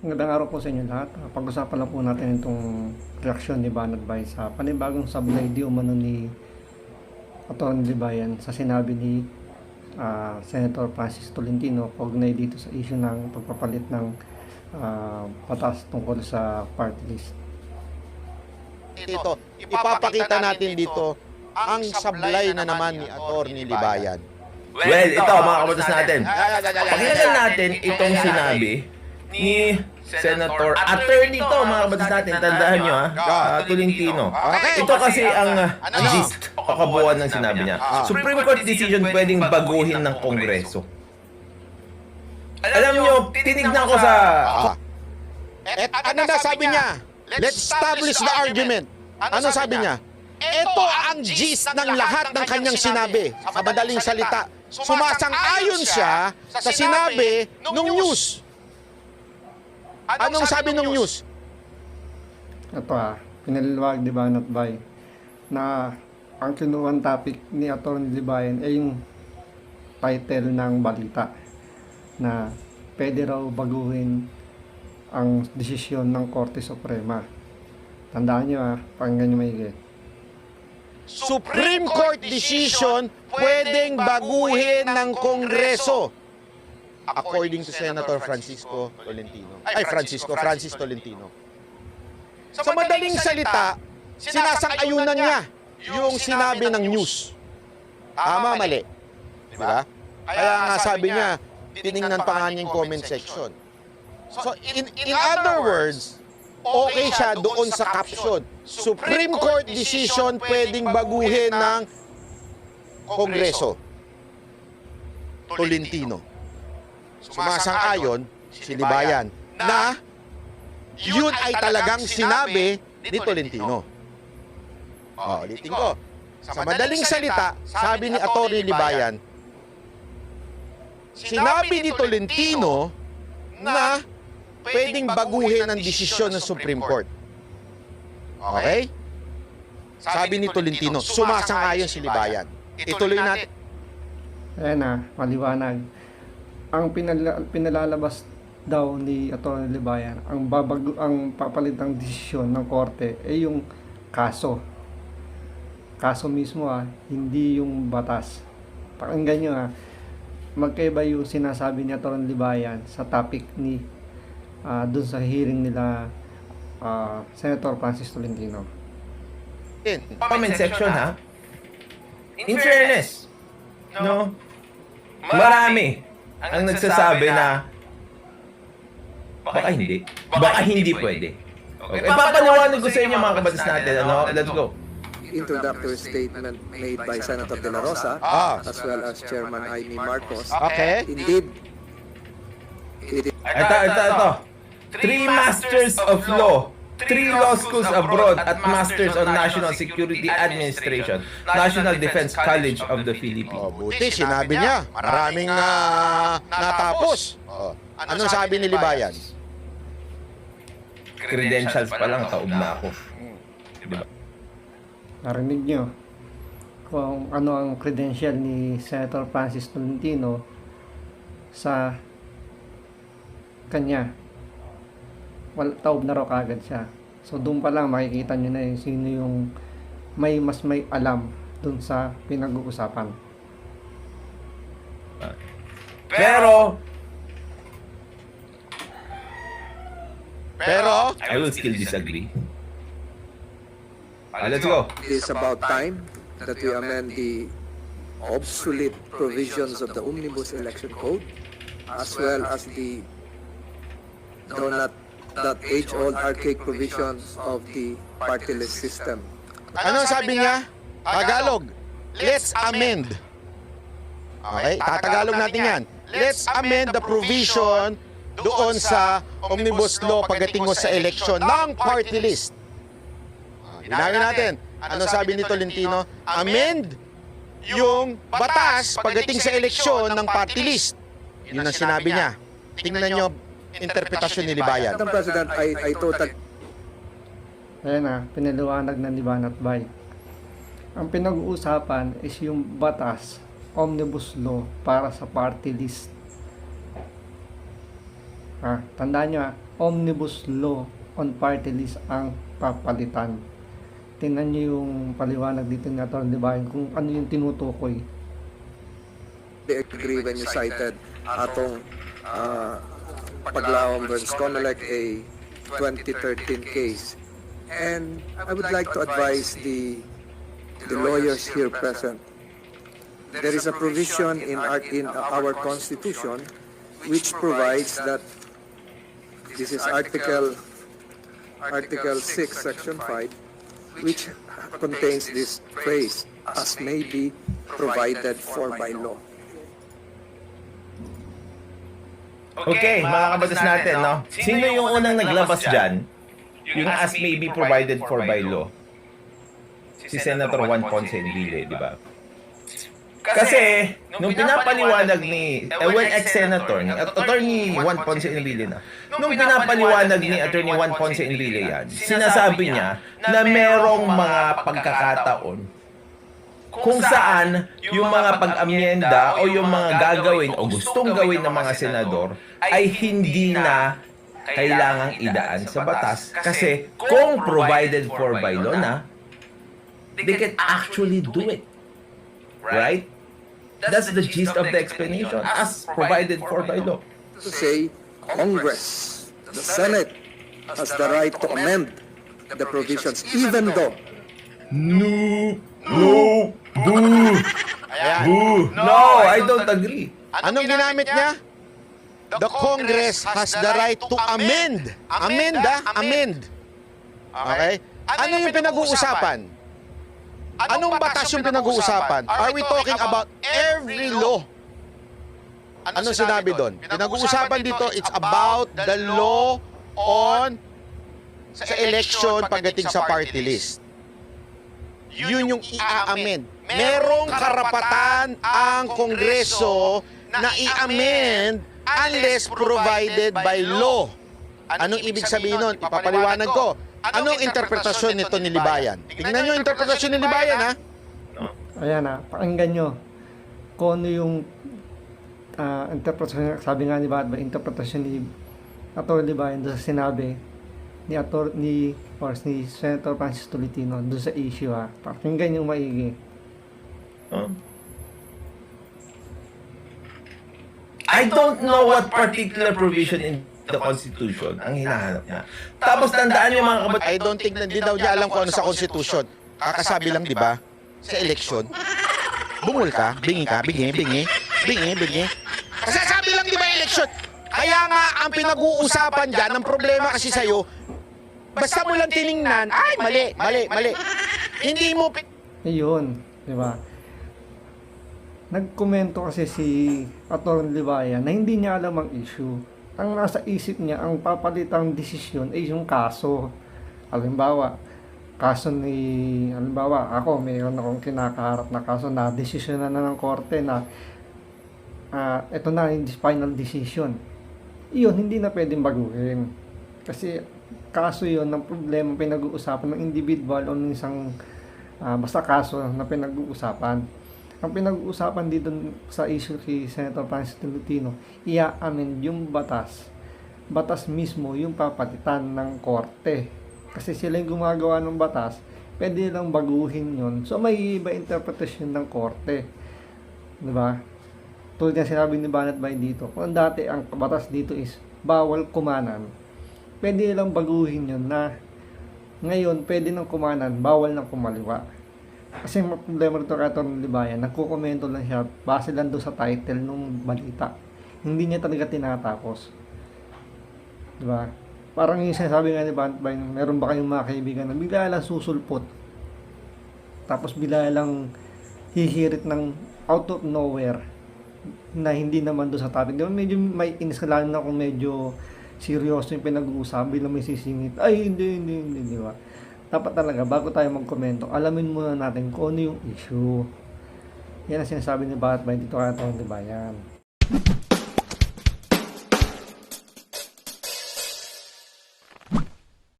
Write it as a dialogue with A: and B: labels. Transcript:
A: Magandang araw po sa inyo lahat. Ah, Pag-usapan lang po natin itong reaksyon ni Banat Bay sa panibagong sablay di umano ni Atty. Libayan sa sinabi ni ah, Senator Francis Tolentino kaugnay dito sa issue ng pagpapalit ng ah, batas tungkol sa party list.
B: Ito, ipapakita natin dito ang sablay na naman ni Atty. Libayan.
C: Well, ito mga kabatas natin. Pakinggan natin itong sinabi ni Senator, attorney to mga kabatas natin, tandaan nyo ha, uh, Tolentino.
B: Okay.
C: Ito kasi ang uh, gist o kabuuan ng sinabi niya. Supreme Court decision pwedeng baguhin ng Kongreso. Alam nyo, tinignan ko sa...
B: Ah. At ano na sabi niya? Let's establish the argument. Ano sabi niya? Ito ang gist ng lahat ng kanyang sinabi. Sa madaling salita, sumasang-ayon siya sa sinabi nung news. Anong sabi nung news?
A: Ito ah, pinaliwag di Banat Bay na ang kinuwang topic ni Atty. Libayan ay yung title ng balita na pwede raw baguhin ang desisyon ng Korte Suprema. Tandaan nyo ah, pakinggan nyo maigi.
B: Supreme Court decision pwedeng baguhin ng Kongreso. According to Senator Francisco Tolentino. Ay, Francisco, Francis Tolentino. Sa madaling salita, sinasang-ayunan niya yung sinabi ng news. Tama, mali. Di ba? Kaya nga sabi niya, tiningnan pa nga niya yung comment section. So, in, in other words, okay siya doon sa caption. Supreme Court decision pwedeng baguhin ng Kongreso. Tolentino. Sumasang-ayon si Libayan na yun ay talagang sinabi ni Tolentino. Oh, ulitin ko. Sa madaling salita, sabi ni Atty. Libayan, sinabi ni Tolentino na pwedeng baguhin ang desisyon ng Supreme Court. Okay? Sabi ni Tolentino, sumasang-ayon si Libayan. Ituloy natin.
A: Ayan na, maliwanag. Ang pinala- pinalalabas daw ni Atty. Libayan, ang babago ang papalitang desisyon ng korte ay yung kaso. Kaso mismo ah, hindi yung batas. Pakinggan nyo ah, magkaiba yung sinasabi ni Atty. Libayan sa topic ni ah, dun sa hearing nila ah, Senator Francis Tolentino.
C: comment section ha. In fairness, no? Marami ang nagsasabi na baka hindi. Baka hindi pwede. Okay. Papaliwanag ko sa inyo mga kabatas natin. Ano? Let's go.
D: introductory statement made by Senator De La Rosa
B: Ah.
D: as well as Chairman Amy Marcos.
B: Okay?
D: Indeed, it is
C: Ito, ito, ito. Three Masters of Law, three law schools abroad at Masters on National Security Administration, National Defense College of the
B: Oh,
C: Philippines.
B: buti, sinabi niya. Maraming ah, natapos. Oh. Anong sabi ni Libayan?
C: Credentials pa lang, taob na ako. Diba?
A: Narinig nyo kung ano ang credential ni Senator Francis Tolentino sa kanya. Taob na raw kagad siya. So doon pa lang makikita nyo na yung sino yung may mas may alam doon sa pinag-uusapan.
C: Pero,
B: Pero,
C: I will still disagree. Ah, let's go.
D: it is about time that we amend the obsolete provisions of the Omnibus Election Code as well as the though not that age-old archaic provisions of the party list system.
B: anong sabi niya? Tagalog. Let's amend. Okay? Tatagalog natin yan. Let's amend the provision doon sa Omnibus Law pagdating mo sa election ng party list. Hinawin natin. Ano sabi ni Tolentino? Amend yung batas pagdating sa eleksyon ng party list. Yun ang sinabi niya. Tingnan nyo interpretasyon ni Libayan.
D: Madam President, I, I totally
A: Ayan na, pinaliwanag na ni Banat Bay. Ang pinag-uusapan is yung batas, omnibus law para sa party list. Ah, tandaan nyo ah, omnibus law on party list ang papalitan. Tingnan nyo yung paliwanag dito ni Atty. Libayan kung ano yung tinutukoy.
D: I agree when you cited atong uh, Paglawang versus Conalec, a 2013 case. And I would like to advise the the lawyers here present. There is a provision in our, in our constitution which provides that this is Article Article 6, Section 5, which contains this phrase, as may be provided for by law.
C: Okay, mga kabatas natin, no? Sino yung unang naglabas dyan? Yung as may be provided for by law. Si Senator Juan Ponce Enrile, di ba? Kasi, nung pinapaliwanag ni, eh, well, ex-senator, ni, at attorney Juan Ponce Enrile na, nung pinapaliwanag ni attorney Juan Ponce Enrile yan, sinasabi niya na merong mga pagkakataon kung saan yung mga pag-amyenda o yung mga gagawin o gustong gawin ng mga senador ay hindi na kailangang idaan sa batas kasi kung provided for by law na, they can actually do it. Right? That's the gist of the explanation as provided for by law.
D: to say Congress, the Senate, has the right to amend the provisions even though
C: No! No! Boo!
B: Ayan.
C: Boo! No, I don't agree.
B: Anong ginamit niya? The Congress has the right to amend. Amend, ah, amend. Okay? Ano yung pinag-uusapan? Anong batas yung pinag-uusapan? Are we talking about every law? Ano sinabi doon? Pinag-uusapan dito, it's about the law on sa election pagdating sa party list. Yun yung i-amend. Merong karapatan ang Kongreso na i-amend unless provided by law. Anong ibig sabihin nun? Ipapaliwanag ko. Anong interpretasyon nito ni Libayan? Tingnan nyo yung interpretasyon ni Libayan, ha?
A: Ayan na, pakinggan nyo kung ano yung ah, interpretasyon, sabi nga ni Batman, interpretasyon ni Atty. Libayan doon sa sinabi ni Atty. ni or ni Senator Francis Tolentino doon sa issue ha. Pakinggan yung maigi.
C: Huh? I don't know what particular provision in the Constitution ang hinahanap niya. Tapos tandaan yung mga kabat...
B: I don't think na di daw niya alam kung ano sa konstitusyon. Kakasabi lang, di ba? Sa election. Bungol ka, bingi ka, bingi, bingi, bingi, bingi. Kasasabi lang, di ba, election? Kaya nga, ang pinag-uusapan dyan, ang problema kasi sa'yo, basta mo lang tiningnan, ay, mali, mali, mali. Hindi mo,
A: Ayun, di ba? Nagkomento kasi si Atty. Libayan na hindi niya alam ang issue. Ang nasa isip niya, ang papalitang desisyon ay yung kaso. Halimbawa, kaso ni, halimbawa, ako, mayroon akong kinakaharap na kaso na desisyon na, na ng korte na ah ito na yung final decision. Iyon, hindi na pwedeng baguhin. Kasi kaso yon ng problema pinag-uusapan ng individual o ng isang ah, basta kaso na pinag-uusapan. Ang pinag-uusapan dito sa issue kay Senator Francis Tolentino, i-amend yung batas. Batas mismo yung papalitan ng korte. Kasi sila yung gumagawa ng batas, pwede nilang baguhin yon So may iba interpretation ng korte. Di ba? Tulad ng sinabi ni Banat Bay dito, kung dati ang batas dito is bawal kumanan, pwede nilang baguhin yun na ngayon pwede nang kumanan, bawal nang kumaliwa. Kasi ang problema rito kay Atty. Libayan, nagkukomento lang siya base lang doon sa title ng balita. Hindi niya talaga tinatapos. Di ba? Parang yung sinasabi nga ni Banat Bay, meron ba kayong mga kaibigan na bigla lang susulpot. Tapos bigla lang hihirit ng out of nowhere na hindi naman doon sa topic. Di medyo may inis ka lalo na kung medyo seryoso yung pinag-uusapan bilang may sisingit. Ay, hindi, hindi, hindi, di ba? Dapat talaga, bago tayo magkomento, alamin muna natin kung ano yung issue. Yan ang sinasabi ni Bat Bay dito kaya di ba yan?